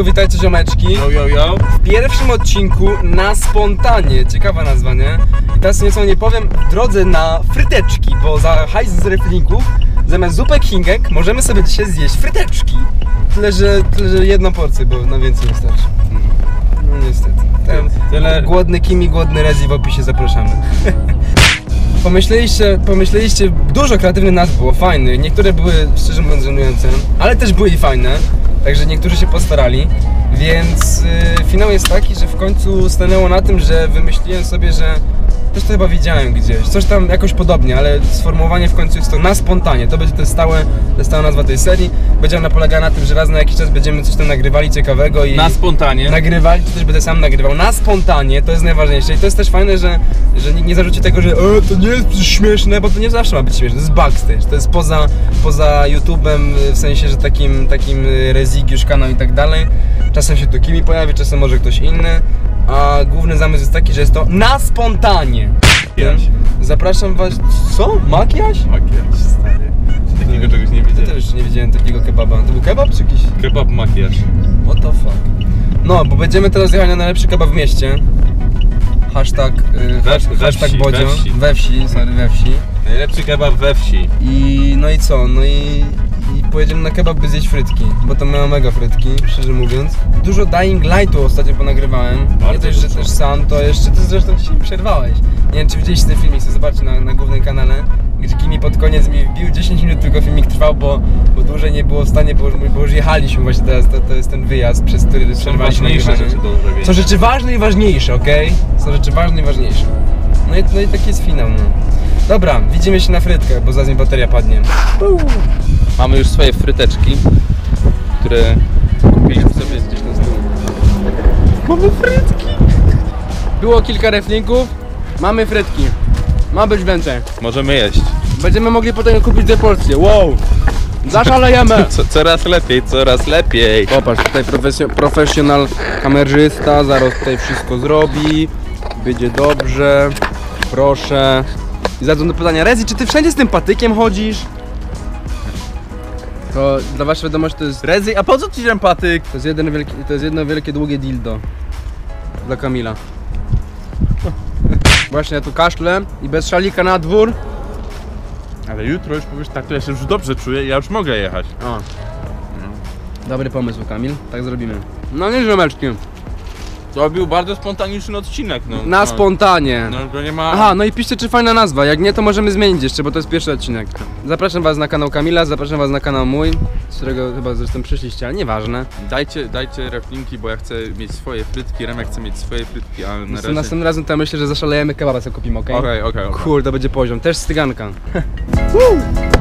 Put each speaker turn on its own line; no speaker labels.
Siemaneczko, witajcie ziomeczki.
Yo, yo, yo.
W pierwszym odcinku na spontanie, ciekawa nazwa, nie? I teraz nieco nie powiem, w drodze na fryteczki, bo za hajs z reflinków zamiast zupek hingek możemy sobie dzisiaj zjeść fryteczki. Tyle, że, tyle, że jedną porcję, bo na więcej nie starczy. No niestety. Ten
Tyle-
głodny Kimi, głodny Rezi w opisie zapraszamy. Pomyśleliście, pomyśleliście, dużo kreatywnych nazw było fajnych, niektóre były szczerze mówiąc żenujące, ale też były i fajne, także niektórzy się postarali, więc y, finał jest taki, że w końcu stanęło na tym, że wymyśliłem sobie, że też to chyba widziałem gdzieś, coś tam jakoś podobnie, ale sformułowanie w końcu jest to na spontanie, to będzie to stałe, to stała nazwa tej serii, będzie ona polegała na tym, że raz na jakiś czas będziemy coś tam nagrywali ciekawego i
Na spontanie.
nagrywali, to też będę sam nagrywał. Na spontanie, to jest najważniejsze. I to jest też fajne, że, że nikt nie zarzuci tego, że e, to nie jest śmieszne, bo to nie zawsze ma być śmieszne, to jest backstage, to jest poza, poza YouTube'em, w sensie, że takim, takim rezigiusz kanał i tak dalej, czasem się tu Kimi pojawi, czasem może ktoś inny, a główny zamysł jest taki, że jest to na spontanie.
Makijaż.
Zapraszam was, co? Makijaż?
Makijaż, stary. Takiego czegoś nie
Ja
widziałem?
też nie widziałem takiego kebaba, to był kebab czy jakiś?
Kebab makijaż.
What the fuck? No, bo będziemy teraz jechać na najlepszy kebab w mieście. Hashtag, yy,
We-
hasz,
we
hashtag
wsi,
Bodzio.
we wsi.
We wsi, sorry, we wsi.
Najlepszy kebab we wsi.
I no i co? No i pojedziemy na kebab, by zjeść frytki, bo to miałem mega frytki, szczerze mówiąc. Dużo Dying Lightu ostatnio ponagrywałem. nie
Bardzo
dość, że też sam, to jeszcze ty zresztą dzisiaj przerwałeś. Nie wiem, czy widzieliście ten filmik, sobie zobaczcie na, na głównym kanale, gdzie Kimi pod koniec mi wbił 10 minut, tylko filmik trwał, bo, bo dłużej nie było w stanie, bo już, bo już jechaliśmy właśnie teraz, to, to jest ten wyjazd, przez który
Są
przerwaliśmy
ważniejsze
nagrywanie.
rzeczy do zrobienia.
Są rzeczy ważne i ważniejsze, okej? Są rzeczy ważne i ważniejsze. No i, no i taki jest finał, no. Dobra, widzimy się na frytkach, bo zaraz mi bateria padnie.
Mamy już swoje fryteczki, które kupiliśmy sobie
gdzieś tam z tyłu. Mamy frytki! Było kilka reflinków, mamy frytki. Ma być więcej.
Możemy jeść.
Będziemy mogli potem kupić dwie porcje. Wow! Zaszalejemy!
Co, coraz lepiej, coraz lepiej.
Popatrz, tutaj profesjo- profesjonal kamerzysta, zaraz tutaj wszystko zrobi. Będzie dobrze. Proszę. I do pytania, Rezi, czy ty wszędzie z tym patykiem chodzisz? To dla waszej wiadomości to jest,
Rezi, a po co ci ten patyk?
to jest, jeden wielki, to jest jedno wielkie długie dildo. Dla Kamila. Właśnie ja tu kaszlę i bez szalika na dwór.
Ale jutro już powiesz tak, to ja się już dobrze czuję, ja już mogę jechać.
O. Dobry pomysł Kamil, tak zrobimy. No nie ziomeczki.
To był bardzo spontaniczny odcinek, no.
Na
no.
spontanie.
No to nie ma...
Aha, no i piszcie czy fajna nazwa, jak nie to możemy zmienić jeszcze, bo to jest pierwszy odcinek. Zapraszam was na kanał Kamila, zapraszam was na kanał mój, z którego chyba zresztą przyszliście, ale nieważne.
Dajcie, dajcie reflinki, bo ja chcę mieć swoje frytki, Remek chce mieć swoje frytki, ale na razie...
następnym razem to myślę, że zaszalejemy kebaba sobie kupimy, okej?
Okej, okej, okej.
Kurde, to będzie poziom, też styganka.